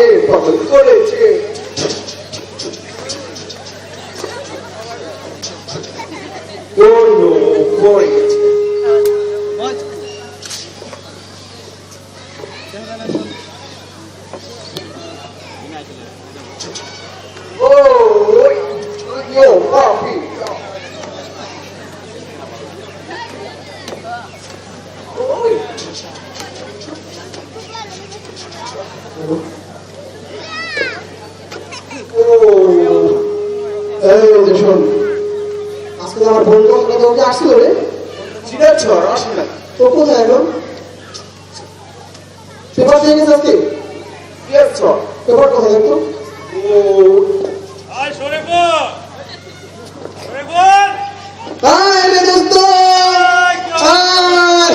আমারে পাগল করেছে পূর্ণ করেছে ওই তুইও পাপি ওই ও এই যে শোন আজকে আমার বন্ধু রে। সিনার ছড় আসে না। তো কোথায় এখন? পেপার চেয়ে গেছে আজকে? ইয়ার পেপার কোথায় একটু ও আয় সরে বল। সরে বল। হাই রে দোস্ত হাই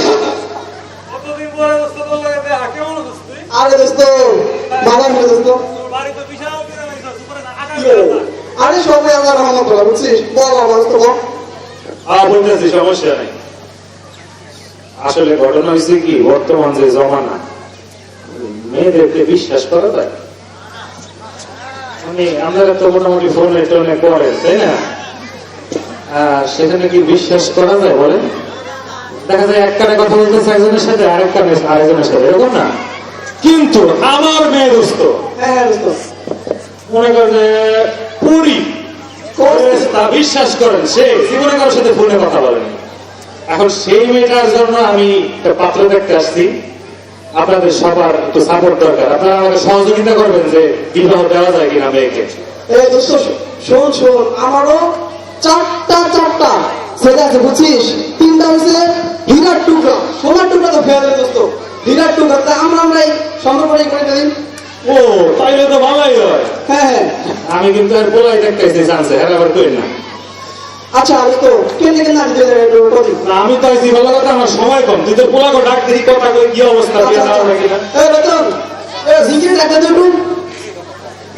কতদিন পরে দোস্ত তোর লাগে দেখা কেমন আছিস তুই আরে দোস্ত ভালো রে দোস্ত তোর বাড়ি তো বিশাল বিরাট হয়েছে সুপারে আগামী কি হলো? আরে সবাই আমার রহমত বুঝছিস আর বলতেছি সমস্যা নেই। আসলে ঘটনা হয়েছে কি বর্তমান যে জমানা মেয়েদেরকে বিশ্বাস করা যায়? মানে আপনারা তো মোটামুটি ফোনে টোনে করেন তাই না? আর সেখানে কি বিশ্বাস করা যায় বলেন? দেখা যায় এক কানে কথা বলতেছে একজনের সাথে আরেক কানে আরেকজনের সাথে এরকম না? কিন্তু আমার মেয়ে দোস্ত হ্যাঁ হ্যাঁ মনে করেন যে তা বিশ্বাস করেন সে জীবনে কারোর সাথে ফোনে কথা বলেনি এখন সেই মেয়েটার জন্য আমি পাত্র দেখতে আসছি। আপনাদের সবার একটু সাপোর্ট দরকার। আপনারা আমাকে সহযোগিতা করবেন যে বিবাহ দেওয়া যায় কিনা মেয়েকে। শোন শোন আমারও চারটা চারটা সেটা আছে বুঝছিস? তিনটা হচ্ছে হীরার টুকরা। সোনার টুকরা তো ফেয়ার দোস্ত। হীরার টুকরা তা আমরা আমরা এই সম্পর্কটাই করে দিই ও তাইলে তো ভালোই হয়। হ্যাঁ হ্যাঁ। আমি কিন্তু আর বলাই দেখতে চান্সে হ্যাঁ আবার করি না। আচ্ছা দোস্ত কেন কেন না দিতে না, আমি তো আইছি ভালো কথা আমার সময় কম। তুই তো পোলাকে ডাক দিই কথা কই কি অবস্থা বিয়ে দেওয়া নাকি না? এই রতন এই জিকির ডাকা তো একটু।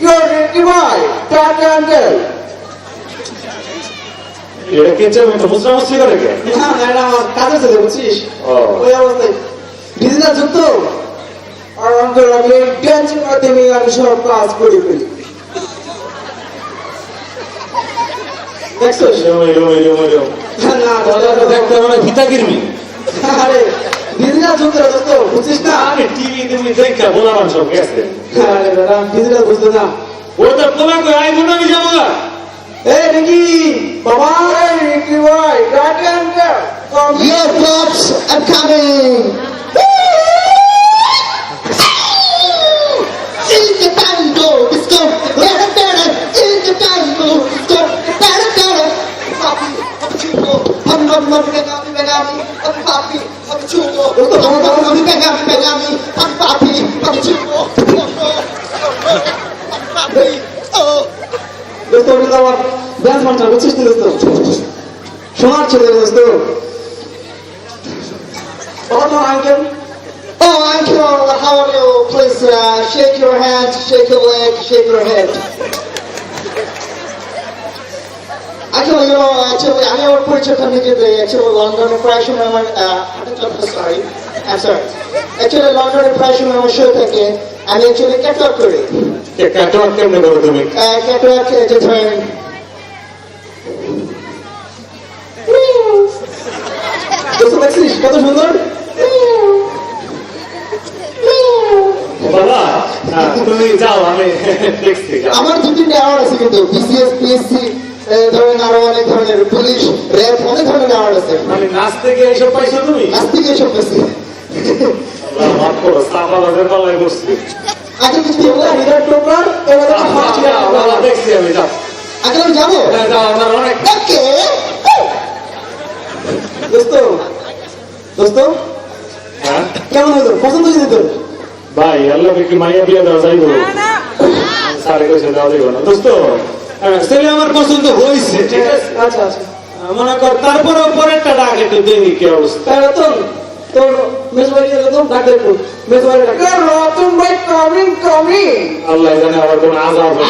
ইউর রেডি ভাই টাটা আঙ্কেল? এটা কেচে মতো মুসরা মুসরি করে কে না না কাজ রে, বুঝছিস? ও। ওই অবস্থায়। ডিজিটাল যুগ তো আর আঙ্কেল আমি ড্যান্সের মাধ্যমে আমি সব কাজ করে ফেলি দেখছ না দাদা দেখতে মানে ভিতা কিরমি আরে ডিজিটাল যুগ রে দোস্ত বুঝছিস না আরে টিভি তুমি দেখা বলাবার সব গেছে আরে দাদা ডিজিটাল বুঝতো না ওটা পোলা কই আইবো না আমি যাব না এই রিকি বাবা রিকি টাটা আঙ্কেল কম Yeah, Pops, I'm coming. chulo. Papi, papi, papi, pegami, pegami. Papi, papi, papi chulo. Papi, papi, papi, pegami, pegami. Papi, papi, papi chulo. Papi, papi. Oh. দোস্ত ওটা তো আমার ড্যান্স মাস্টার বুঝছিস না দোস্ত সোনার ছেলে রে দোস্ত বাবা তোমার uncle Oh, Uncle, how are you? Please uh, shake your hand, shake your leg, shake your head. Actually, you know, actually, আমি আমার দিই অ্যাকচুয়ালি লন্ডনে প্রায় সময় আমার সরি লন্ডনে প্রায় সময় আমার শো থাকে। আমি অ্যাকচুয়ালি ক্যাটওয়াক করি। ক্যাটওয়ার্ক কেমনে করো তুমি? ক্যাটওয়াক যে ধরেন দোস্ত দেখছিস কত সুন্দর? বাবা তুমি যাও আমি আমার দু তিনটে অ্যাওয়ার্ড আছে কিন্তু বিসিএস পিএসসি ধরেন আরও অনেক ধরনের পুলিশ র্যাব অনেক ধরনের অ্যাওয়ার্ড আছে। মানে নাচ থেকে এইসব পাইছো তুমি? আজ থেকে এসব পেয়েছি আল্লাহ মাফ করো সাফা বাজার পাল্লাই বসছি। আগে কিছু এগুলা হীরার টুকরার এগুলা তো ফার্স্ট বাবা, দেখছি আমি যাও আগে আমি যাব। হ্যাঁ, অনেক। ওকে। দোস্ত দোস্ত হ্যাঁ? কেমন হলো? পছন্দ হয়েছে তোর? ভাই আল্লাহ মাইয়া বিয়া দেওয়া যাইব সারে কইছে দেওয়া যাইব না। দোস্ত হ্যাঁ, ছেলে আমার পছন্দ হয়েছে ঠিক আছে আচ্ছা আচ্ছা মনে কর তারপরে পরেরটা ডাক একটু দেখি কি অবস্থা তোর মেজবাড়ি রতন ডাক একটু মেজবাড়ি ডাক রতন ভাই কামিং কামিং আল্লাহ জানে আবার কোন আজাব হবে।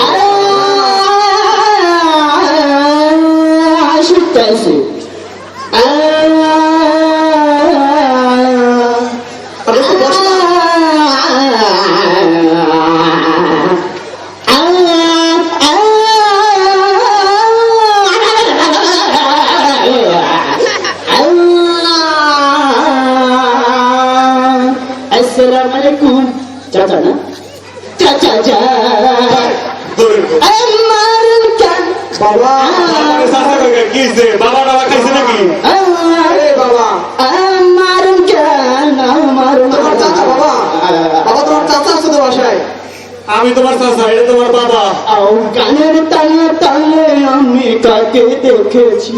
শুনতেছি চা চা চা দূরের কথা। আমার কান? বাবা চাচা কাকা, কি হইছে? বাবা টাবা খাইছে নাকি? আমার বাবা। আমার কান? আমার তোমার চাচা বাবা? বাবা তোমার চাচা আছে তো বাসায়? আমি তোমার চাচা এটা তোমার বাবা। আও গানের তালে তালে আমি কাকে দেখেছি?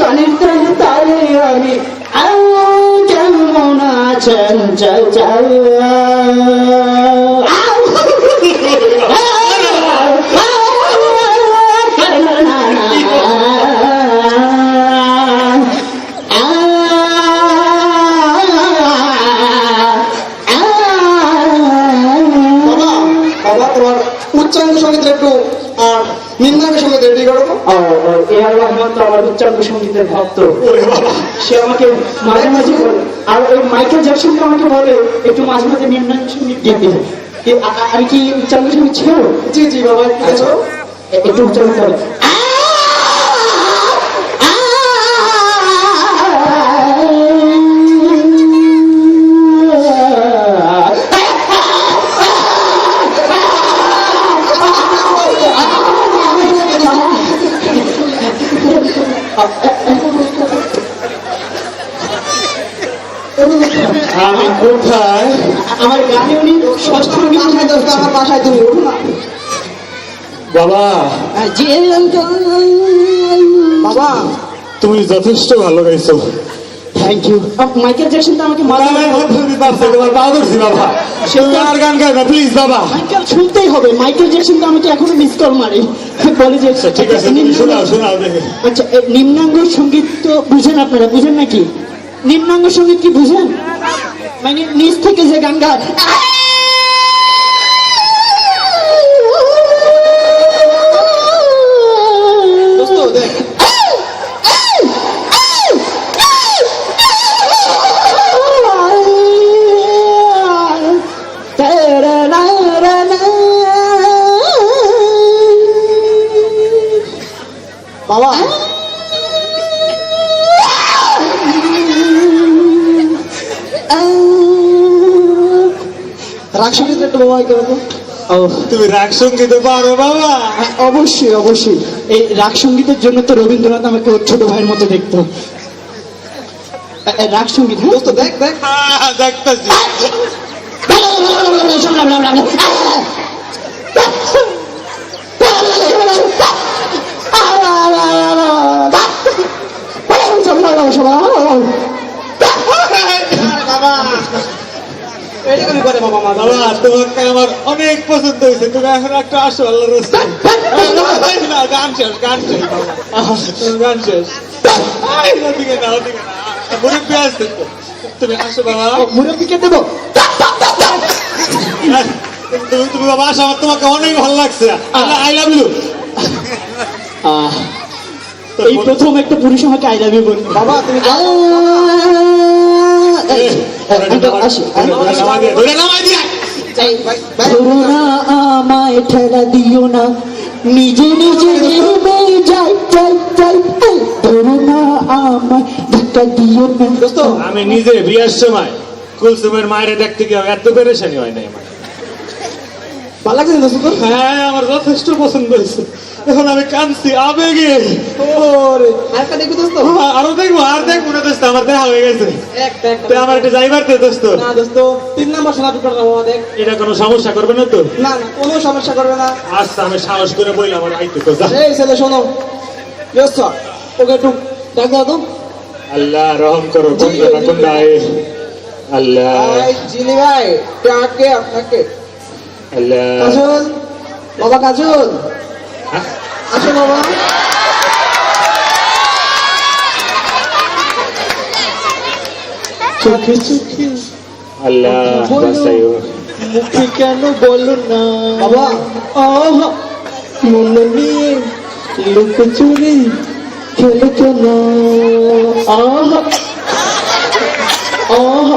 গানের তালে তালে আমি কেমন আছেন উচ্চাঙ্গ সংগীত একটু আর নিম্নাঙ্গ সঙ্গে রেডি করো এ আর রহমান তো আমার উচ্চাঙ্গ সঙ্গীতের ভক্ত। সে আমাকে মাঝে মাঝে বলে আর ওই মাইকেল তো আমাকে বলে একটু মাঝে মাঝে নিম্নাঙ্গ সংগীত গেতে আমি কি উচ্চাঙ্গ সংগীত ছিল জি জি বাবা একটু উচ্চাঙ্গ করো। আমার বাসায় তুমি ওঠো না। বাবা। বাবা। তুমি যথেষ্ট ভালো গাইছো। থ্যাংক ইউ মাইকেল জ্যাকসন তো আমাকে মারা তোমার পা ধরছি বাবা আর গান গাই না প্লিজ বাবা। মাইকেল শুনতেই হবে। মাইকেল জ্যাকসন তো আমাকে এখনও মিস কল মারে। বলে যে আচ্ছা, ঠিক আছে শোনাও শোনাও আচ্ছা নিম্নাঙ্গ সংগীত তো বুঝেন আপনারা বুঝেন নাকি? নিম্নাঙ্গ সংগীত কি বুঝেন? মানে নিচ থেকে যে গান গায়। দোস্ত দেখ। সংগীত একটু বাবা করো তো ও তুমি রাগ সংগীত পারো বাবা। হ্যাঁ, অবশ্যই অবশ্যই। এই রাগ সঙ্গীতের জন্য তো রবীন্দ্রনাথ আমাকে ওর ছোট ভাইয়ের মতো দেখতো। রাগ সংগীত হ্যাঁ? দেখ দেখ। হ্যাঁ, দেখতাছি এটা তুমি করে বাবা মা বাবা তোমাকে আমার অনেক পছন্দ হয়েছে। তুমি এখন একটা আসো আল্লাহ রস্তে না গান শেষ গান শেষ। বাবা তুমি গান শেষ। আই, ওদিকে না ওদিকে না মুরব্বী আসছে তুমি আসো বাবা। মুরব্বীকে দেবো? তুমি তুমি বাবা আসো। আমার তোমাকে অনেক ভালো লাগছে। আই লাভ ইউ আহ, এই প্রথম একটা পুরুষ আমাকে আই লাভ ইউ বলবে বাবা তুমি না আমায় ঠেলা দিও না নিজে নিজে যাই যাই যাই। ধরো আমায় ধাক্কা দিও না। আমি নিজে বিয়ের সময় কুলসুমের মায়ের দেখতে গিয়ে এত পেরেশানি হয় নাই আমার। ভালো লাগছে না দোস্ত হ্যাঁ আমার যথেষ্ট পছন্দ হয়েছে। এখন আমি কাঁদছি আবেগে। ওরে। আরেকটা দেখবি দোস্ত। আরও দেখব আর দেখব না দোস্ত আমার দেখা হয়ে গেছে। একটা একটা। আমার একটা যাইবার দে দোস্ত। না দোস্ত তিন নাম্বার শোনা টুকরা বাবা দেখ এটা কোনো সমস্যা করবে না তো? না না কোনো সমস্যা করবে না। আচ্ছা আমি সাহস করে বললাম আমার আইতে তো এই ছেলে শোনো। দোস্ত ওকে একটু ডাক দাও তো। আল্লাহ রহম করো আল্লাহ। জিনি ভাই ডাকে আপনাকে। কাজল বাবা কাজল। হ্যাঁ? আসো বাবা। চোখে চোখে আল্লাহ মুখে কেন বলো না? বাবা। আহ মনে নিয়ে লোক চুরি খেলে কেন আহ আহ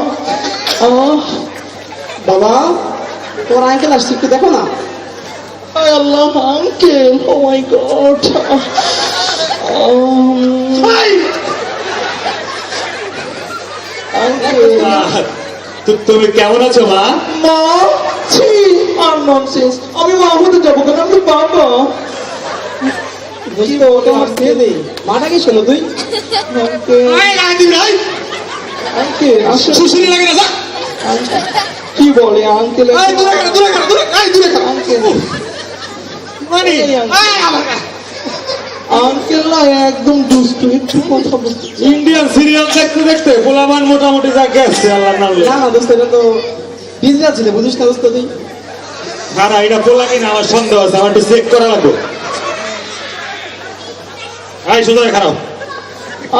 আহ। বাবা। তোমার আঙ্কেল আসছে একটু দেখো না. Oh God. Um, Uncle. আহ, তু- তুমি কেমন আছো মা? মা ছি ননসেন্স আমি মা হতে যাব কেন? আমি তো বাবা বুঝি তো তোমার ছেলে মাটাকে শোনো তুই? আঙ্কেল। আসলে শুশুরি লাগে না কি বলে আঙ্কেল দূরে কর দূরে কর দূরে আয় দূরে কর আঙ্কেল মানে আয় আমার কাছে। আঙ্কেল না একদম দুষ্টু একটু কথা বলতে ইন্ডিয়ান সিরিয়াল দেখতে দেখতে পোলাবান মোটামুটি যা গেছে আল্লাহ না না দোস্ত এটা তো বিজনেস ছিল বুঝিস না দোস্ত তুই? খারা এটা পোলা কিনা আমার সন্দেহ আছে আমার একটু চেক করা লাগবে। আই সুন্দর খারাপ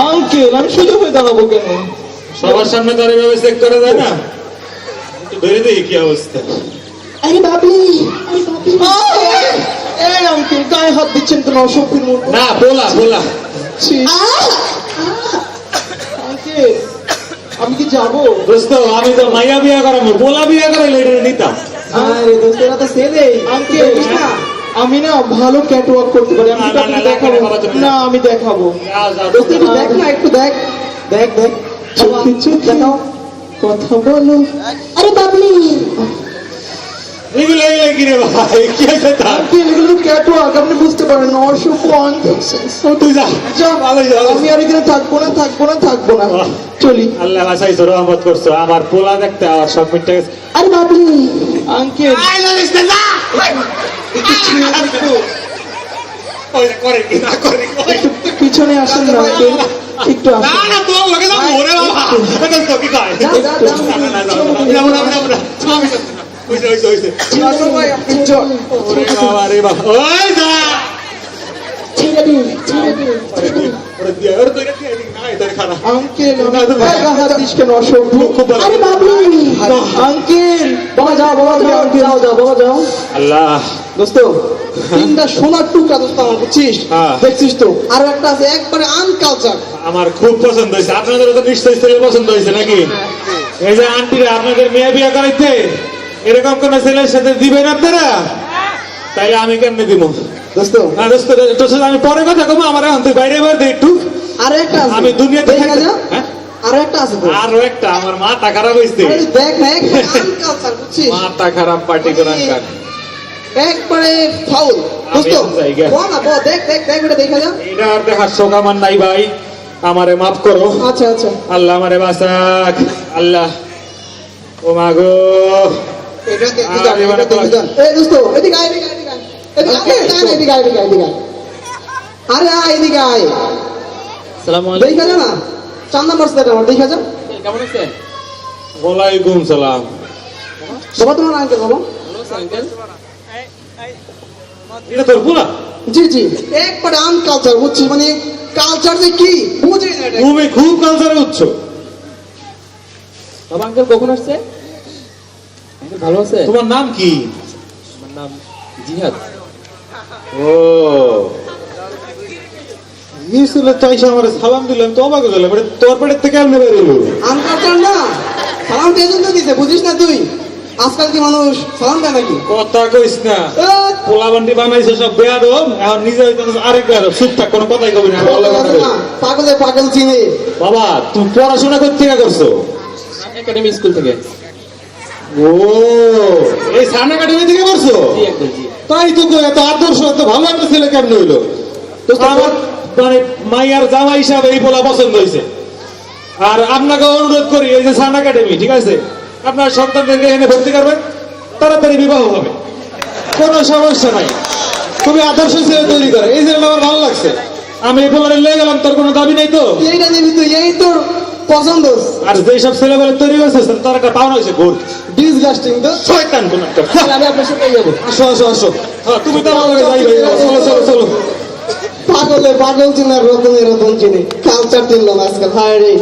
আঙ্কেল আমি সোজা হয়ে দাঁড়াবো কেন? সবার সামনে তো আর এভাবে চেক করা যায় না। ধরে দেখি কি অবস্থা আরে বাবলি এই আঙ্কেল গায়ে হাত দিচ্ছেন কেন অসভ্যের মতো না পোলা ছি। আঙ্কেল আমি কি যাব? দোস্ত আমি তো মাইয়া বিয়া করাবো পোলা বিয়া করাইলে এটা নিতাম। আরে দোস্ত এরা তো ছেলে। আঙ্কেল না আমি না ভালো ক্যাটওয়াক করতে পারি। আমি না, তো দেখাবো। না, আমি দেখাবো। দোস্ত একটু দেখ না একটু দেখ। দেখ দেখ। চোখে চোখে দেখাও। কথা বলো। আরে বাবলি। এগুলো এগুলো ভাই? কি হয়েছে তার এগুলো তো ক্যাটওয়াক আপনি বুঝতে পারেন অসভ্য ও তুই যা। যা ভালো যা। আমি আর এখানে থাকব না থাকব না থাকব না। চলি। আল্লাহ বাসাইছো রহমত করছ। আমার পোলা দেখতে আমার সব মিটে গেছে। আরে বাবলি। আঙ্কেল যা একটু ছেড়ে একটু ওই করে কি না করে কি? ওই। একটু পিছনে আসেন না একটু না না তোর লগে যাব ওরে বাবা এটা তো কি কয় যা, যা, যা। না, না, না, না, যাব না, যাব না। আমি যাব না। হইছে, হইছে, হইছে। ওরে বাবা রে বাবা। ওই যা। ওরে দিয়ে, ওরে দিয়ে, ওরে তো এটা দিয়ে না, এটা খারাপ। আঙ্কেল না, তো ভাই। হাত কেন অসভ্য খুব ভালো। আরে বাবলি আঙ্কেল বাবা যাও বাবা যাও যাও যাও বাবা যাও আল্লাহ দোস্ত তিনটা সোনার টুকরা দোস্ত আমার বুঝছিস? হ্যাঁ। দেখছিস তো? আর একটা আছে একবারে আনকালচার আমার খুব পছন্দ হয়েছে। আপনাদের তো নিশ্চয়ই ছেলে পছন্দ হয়েছে নাকি? এই যে আন্টিরা আপনাদের মেয়ে বিয়ে করাইতে এরকম কোন ছেলের সাথে দিবেন আপনারা? তাইলে আমি কেমনে দিব দোস্ত। না দোস্ত তোর সাথে আমি পরে কথা কমো আমার এখন তুই বাইরে বাইরে একটু। আর একটা আমি দুনিয়াতে দেখা যা। হ্যাঁ? আর একটা আছে আরও একটা আমার মাথা খারাপ হয়েছে। দেখ বুঝছিস? মাথা খারাপ পার্টি করার কাজ একবারে ফাউল বল বল দেখ দেখ দেখ দেখা যা এটা আর দেখার আমার নাই ভাই। আমারে মাফ করো। আচ্ছা আচ্ছা। আল্লাহ আমারে বাসাক আল্লাহ। ও এটা এই দোস্ত এদিকে আয় এদিকে আয়, এদিকে আয়। আরে আয় এদিকে আয়। সালাম দেখা যা না? চান্দা মারছে আমার দেখা যা কেমন আছেন ওয়ালাইকুম সালাম। বাবা তোমার আঙ্কেল বাবা? আঙ্কেল এটা তোর পুরা জি জি। একবারে আনকালচার বুঝছিস মানে কালচার যে কি বুঝে না তুমি খুব কালচারে উচ্চ। বাবা আঙ্কেল কখন আসছে? আঙ্কেল ভালো আছে? তোমার নাম কি? আমার নাম জিহাদ। ও। এসে আমার সালাম দিলাম তো অবাক হলাম এটা তোর পেটের থেকে আমি বের এলো আনকালচার না সালাম তো এজন্য দিছে বুঝিস না তুই? আজকাল কি মানুষ সালাম দেয় নাকি কথা কইস না। পোলা বান্ডি বানাইছে সব বেয়াদব এখন নিজে আরেক চুপ থাক কোনো কথাই কবি না। না, পাগলে পাগল চিনে। বাবা তুমি পড়াশোনা করতে থেকে করছ? একাডেমি স্কুল থেকে। ও এই সান একাডেমি থেকে করছ? তাই তো এত আদর্শ এত ভালো একটা ছেলে কেমন হইল? তো আমার মানে মাইয়ার জামা হিসাবে এই পোলা পছন্দ হয়েছে আর আপনাকে অনুরোধ করি এই যে সান একাডেমি ঠিক আছে? আপনার সন্তানদেরকে এনে ভর্তি করবেন তাড়াতাড়ি বিবাহ হবে। কোনো সমস্যা নাই। তুমি আদর্শ ছেলে তৈরি করে। এই ছেলেটা আমার ভালো লাগছে। আমি এই পোলারে লেগে গেলাম তোর কোনো দাবি নাই তো? এইটা তুই এই তোর পছন্দ। আর যেই সব ছেলেবেলে তৈরি হয়েছে তার একটা পাওনা হয়েছে গোল ডিসগাস্টিং তো শয়তান কোন একটা। আমি আপনার সাথে যাব আসো আসো আসো। হ্যাঁ, তুমি তো আমার যাইবে চলো চলো চলো। পাগলে পাগল রতনে রতন চিনে। কালচার চিনলাম আজকাল হায় রে।